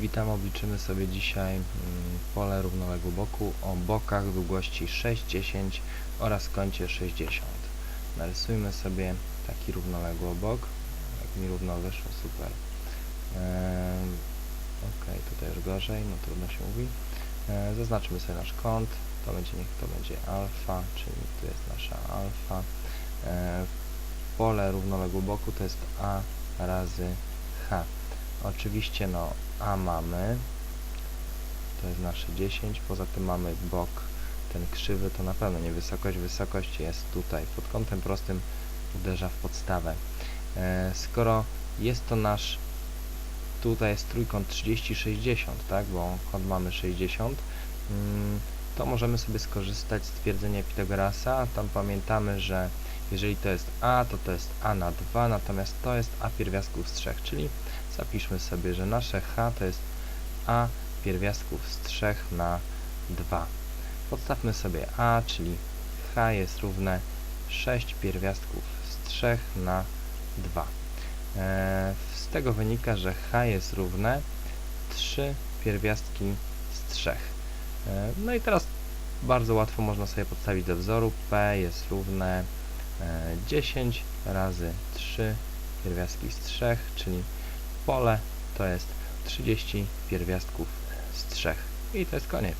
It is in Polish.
Witam, obliczymy sobie dzisiaj mm, pole równoległe boku o bokach długości 6, 10 oraz kącie 60. Narysujmy sobie taki równoległy obok. Jak mi równo wyszło, super. Ok, tutaj już gorzej, no trudno się mówi. Ehm, zaznaczmy sobie nasz kąt. To będzie, niech to będzie alfa, czyli tu jest nasza alfa. Ehm, pole równoległe boku to jest a razy h. Oczywiście no A mamy, to jest nasze 10, poza tym mamy bok. Ten krzywy, to na pewno nie wysokość, wysokość jest tutaj, pod kątem prostym uderza w podstawę. E, skoro jest to nasz, tutaj jest trójkąt 30-60, tak, bo kąt mamy 60, mm, to możemy sobie skorzystać z twierdzenia Pitagorasa, tam pamiętamy, że jeżeli to jest A, to to jest A na 2, natomiast to jest A pierwiastków z 3, czyli zapiszmy sobie, że nasze H to jest A pierwiastków z 3 na 2. Podstawmy sobie A, czyli H jest równe 6 pierwiastków z 3 na 2. E, z tego wynika, że H jest równe 3 pierwiastki z 3. E, no i teraz bardzo łatwo można sobie podstawić do wzoru. P jest równe e, 10 razy 3 pierwiastki z 3, czyli pole to jest 30 pierwiastków z 3. I to jest koniec.